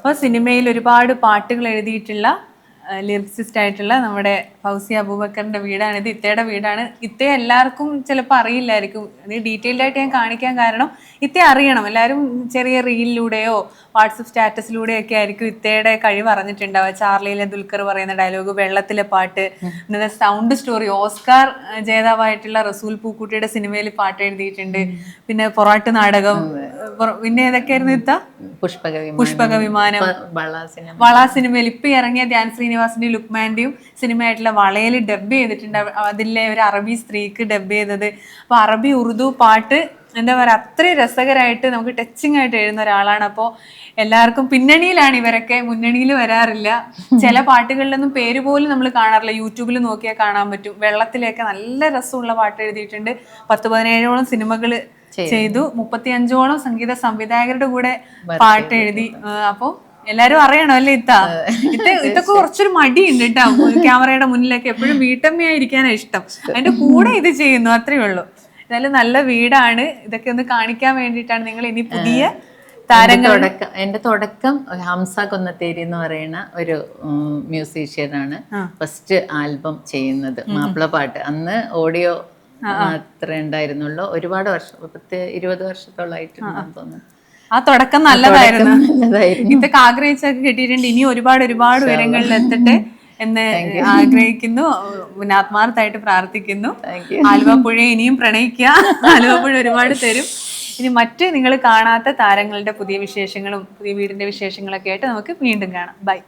അപ്പോൾ സിനിമയിൽ ഒരുപാട് പാട്ടുകൾ എഴുതിയിട്ടുള്ള ലിറിക്സിസ്റ്റ് ആയിട്ടുള്ള നമ്മുടെ ഫൗസി അബൂബക്കറിന്റെ വീടാണിത് ഇത് ഇത്തയുടെ വീടാണ്. ഇത്ത എല്ലാവർക്കും ചിലപ്പോൾ അറിയില്ലായിരിക്കും. ഇത് ഡീറ്റെയിൽഡ് ആയിട്ട് ഞാൻ കാണിക്കാൻ കാരണം ഇത്ത അറിയണം. എല്ലാവരും ചെറിയ റീലിലൂടെയോ വാട്സപ്പ് സ്റ്റാറ്റസിലൂടെയോ ഒക്കെ ആയിരിക്കും ഇത്തയുടെ കഴിവ് അറിഞ്ഞിട്ടുണ്ടാവുക. ചാർലിയിലെ ദുൽഖർ പറയുന്ന ഡയലോഗ് വെള്ളത്തിലെ പാട്ട് പിന്നെ സൗണ്ട് സ്റ്റോറി ഓസ്കാർ ജേതാവായിട്ടുള്ള റസൂൽ പൂക്കുട്ടിയുടെ സിനിമയിൽ പാട്ട് എഴുതിയിട്ടുണ്ട്. പിന്നെ പൊറാട്ട് നാടകം. പിന്നെ ഏതൊക്കെയായിരുന്നു ഇത്ത? പുഷ്പക വിമാനം വള സിനിമയിൽ ഇപ്പൊ ഇറങ്ങിയ ധ്യാൻ ശ്രീനിവാസിന്റെയും ലുക്മാന്റെയും സിനിമയായിട്ടുള്ള വളയിൽ ഡബ് ചെയ്തിട്ടുണ്ട്. അതിലെ ഒരു അറബി സ്ത്രീക്ക് ഡബ് ചെയ്തത്. അപ്പൊ അറബി ഉറുദു പാട്ട് എന്താ പറയാ അത്രയും രസകരമായിട്ട് നമുക്ക് ടച്ചിങ് ആയിട്ട് എഴുതുന്ന ഒരാളാണ്. അപ്പോൾ എല്ലാവർക്കും പിന്നണിയിലാണ് ഇവരൊക്കെ മുന്നണിയിൽ വരാറില്ല. ചില പാട്ടുകളിലൊന്നും പേര് പോലും നമ്മൾ കാണാറില്ല. യൂട്യൂബിൽ നോക്കിയാൽ കാണാൻ പറ്റും. വെള്ളത്തിലൊക്കെ നല്ല രസമുള്ള പാട്ട് എഴുതിയിട്ടുണ്ട്. പത്ത് പതിനേഴോളം സിനിമകൾ ചെയ്തു. മുപ്പത്തി അഞ്ചോളം സംഗീത സംവിധായകരുടെ കൂടെ പാട്ട് എഴുതി. അപ്പോൾ എല്ലാരും അറിയണം അല്ലേ ഇത്ത? ഇത്ത ഇതൊക്കെ കുറച്ചൊരു മടിയുണ്ട് കേട്ടോ ക്യാമറയുടെ മുന്നിലൊക്കെ എപ്പോഴും വീട്ടമ്മയായിരിക്കാനാണ് ഇഷ്ടം. അതിന്റെ കൂടെ ഇത് ചെയ്യുന്നു അത്രേ ഉള്ളൂ. എന്നാലും നല്ല വീടാണ്. ഇതൊക്കെ ഒന്ന് കാണിക്കാൻ വേണ്ടിയിട്ടാണ് നിങ്ങൾ ഇനി പുതിയ താരങ്ങൾ തുടക്കം എന്റെ തുടക്കം ഹംസ കൊന്നത്തേരി എന്ന് പറയുന്ന ഒരു മ്യൂസീഷ്യനാണ് ഫസ്റ്റ് ആൽബം ചെയ്യുന്നത്. മാപ്പിള പാട്ട്. അന്ന് ഓഡിയോ മാത്രമേ ഉണ്ടായിരുന്നുള്ളൂ. ഒരുപാട് വർഷം പത്ത് ഇരുപത് വർഷത്തോളായിട്ടുണ്ടെന്ന് തോന്നുന്നു. ആ തുടക്കം നല്ലതായിരുന്നു. ഇതൊക്കെ ആഗ്രഹിച്ചൊക്കെ കിട്ടിയിട്ടുണ്ട്. ഇനി ഒരുപാട് ഒരുപാട് ഉയരങ്ങളിൽ എത്തട്ടെ എന്ന് ആഗ്രഹിക്കുന്നു. പിന്നെ ആത്മാർത്ഥമായിട്ട് പ്രാർത്ഥിക്കുന്നു ആലുവ ഇനിയും പ്രണയിക്കുക. ആലുവ പുഴ ഒരുപാട് തരും. ഇനി മറ്റ് നിങ്ങൾ കാണാത്ത താരങ്ങളുടെ പുതിയ വിശേഷങ്ങളും പുതിയ വീടിന്റെ വിശേഷങ്ങളൊക്കെ ആയിട്ട് നമുക്ക് വീണ്ടും കാണാം. ബൈ